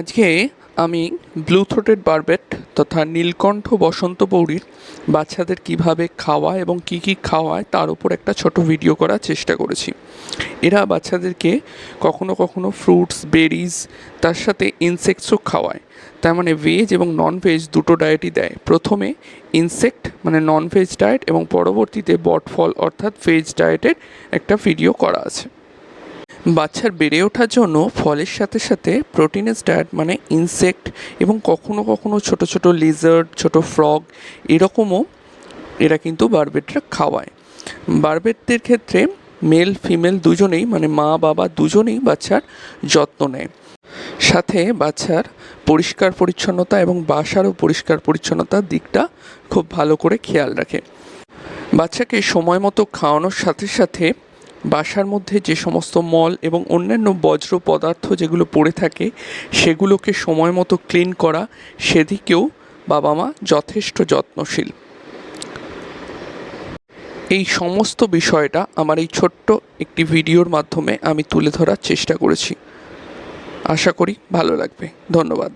আজকে আমি blue throated বারবেট তথা নীলকণ্ঠ বসন্ত পৌরীর বাচ্চাদের কীভাবে খাওয়া এবং কি কি খাওয়ায় তার উপর একটা ছোট ভিডিও করার চেষ্টা করেছি। এরা বাচ্চাদেরকে কখনো কখনো ফ্রুটস, বেরিজ, তার সাথে ইনসেক্টসও খাওয়ায়। তার মানে ভেজ এবং নন ভেজ দুটো ডায়েটই দেয়। প্রথমে ইনসেক্ট মানে নন ভেজ ডায়েট এবং পরবর্তীতে বটফল অর্থাৎ ভেজ ডায়েটের একটা ভিডিও করা আছে। বাচ্চার বেড়ে ওঠার জন্য ফলের সাথে সাথে প্রোটিনাস ডায়েট মানে ইনসেক্ট এবং কখনো কখনো ছোট ছোট লিজার্ড ছোট ফ্রগ এরকমও এরা কিন্তু বারবেটরা খাওয়ায়। বারবেটদের ক্ষেত্রে মেল ফিমেল দুজনেই মানে মা, বাবা দুজনেই বাচ্চার যত্ন নেয়। সাথে বাচ্চার পরিষ্কার পরিচ্ছন্নতা এবং বাসারও পরিষ্কার পরিচ্ছন্নতার দিকটা খুব ভালো করে খেয়াল রাখে। বাচ্চাকে সময় মতো খাওয়ানোর সাথে সাথে বাসার মধ্যে যে সমস্ত মল এবং অন্যান্য বজ্র পদার্থ যেগুলো পড়ে থাকে, সেগুলোকে সময় মতো ক্লিন করা সেদিকেও বাবা মা যথেষ্ট যত্নশীল। এই সমস্ত বিষয়টা আমার এই ছোট্ট একটি ভিডিওর মাধ্যমে আমি তুলে ধরার চেষ্টা করেছি। আশা করি ভালো লাগবে। ধন্যবাদ।